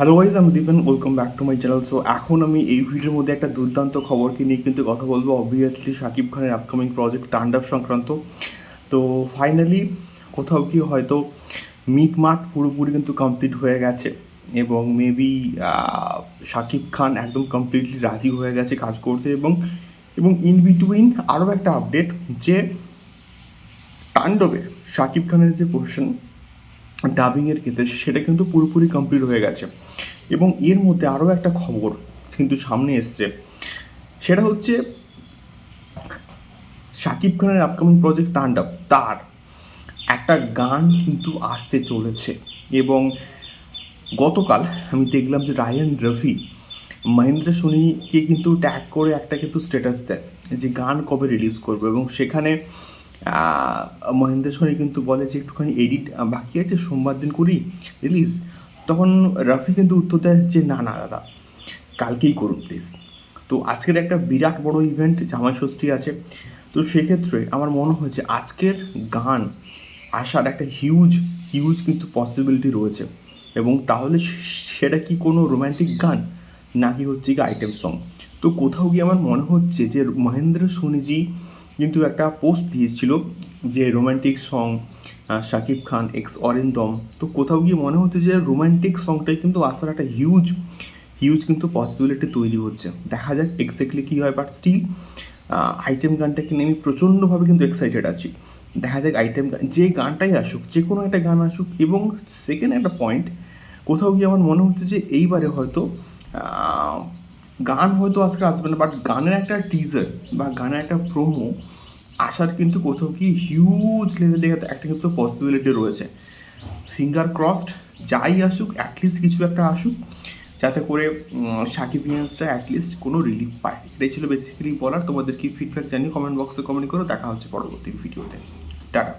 Hello guys আমি Dipen welcome back to my channel so এখন আমি এই ভিডিওর মধ্যে একটা দুর্দান্ত খবরকে নিয়ে কিন্তু কথা বলব। অবভিয়াসলি শাকিব খানের আপকামিং প্রজেক্ট তাণ্ডব সংক্রান্ত। তো ফাইনালি কোথাও কি হয়তো মিট মাঠ পুরোপুরি কিন্তু কমপ্লিট হয়ে গেছে এবং মেবি শাকিব খান একদম কমপ্লিটলি রাজি হয়ে গেছে কাজ করতে এবং এবং ইন বিটুইন আরও একটা আপডেট যে তাণ্ডবে শাকিব খানের যে পোর্শন ডাবিংয়ের ক্ষেত্রে সেটা কিন্তু পুরোপুরি কমপ্লিট হয়ে গেছে। এবং এর মধ্যে আরও একটা খবর কিন্তু সামনে এসছে। সেটা হচ্ছে শাকিব খানের আপকামিং প্রজেক্ট তাণ্ডব, তার। একটা গান কিন্তু আসতে চলেছে এবং গতকাল আমি দেখলাম যে রায়ান রফি, মহেন্দ্র সোনিকে কিন্তু ট্যাগ করে একটা কিন্তু স্ট্যাটাস দেয় যে গান কবে রিলিজ করবে এবং সেখানে মহেন্দ্র সোনি কিন্তু বলে যে একটুখানি এডিট বাকি আছে, সোমবার দিন করি রিলিজ তখন রফি কিন্তু উত্তর দেয় যে না না, দাদা, কালকেই করুন প্লিজ তো আজকের একটা বিরাট বড় ইভেন্ট জামাই ষষ্ঠী আছে। তো সেক্ষেত্রে আমার মনে হয়েছে আজকের গান আসার একটা হিউজ হিউজ কিন্তু পসিবিলিটি রয়েছে। এবং তাহলে সেটা কি কোনো রোম্যান্টিক গান? নাকি হচ্ছে কি আইটেম সং তো কোথাও গিয়ে আমার মনে হচ্ছে যে মহেন্দ্র সোনিজি কিন্তু একটা পোস্ট দিয়েছিল যে romantic song Shakib Khan x Arindam. তো কোথাও গিয়ে মনে হচ্ছে যে রোম্যান্টিক সংটাই কিন্তু আসার একটা হিউজ হিউজ কিন্তু পসিবিলিটি তৈরি হচ্ছে। দেখা যাক এক্স্যাক্টলি কী হয় বাট স্টিল আইটেম গানটাকে নিয়ে আমি প্রচণ্ডভাবে কিন্তু এক্সাইটেড আছি। দেখা যাক আইটেম গান যে গানটাই আসুক, যে কোনো একটা গান আসুক, এবং সেকেন্ড একটা পয়েন্ট কোথাও গিয়ে আমার মনে হচ্ছে যে এইবারে হয়তো গান হয়তো আজকে আসবে না বাট গানের একটা টিজার বা গানের একটা প্রোমো আসার কিন্তু কোথাও কি হিউজ লেভেলে একটা কিন্তু পসিবিলিটি রয়েছে। ফিঙ্গার ক্রসড যাই আসুক অ্যাটলিস্ট কিছু একটা আসুক, যাতে করে সাকিব ইয়ান্সটা অ্যাটলিস্ট কোনো রিলিফ পায়। এটাই ছিল বেসিক্যালি বলার। তোমাদের কি ফিডব্যাক জানিয়ে কমেন্ট বক্সে কমেন্ট করো। দেখা হচ্ছে পরবর্তী ভিডিওতে টাটা।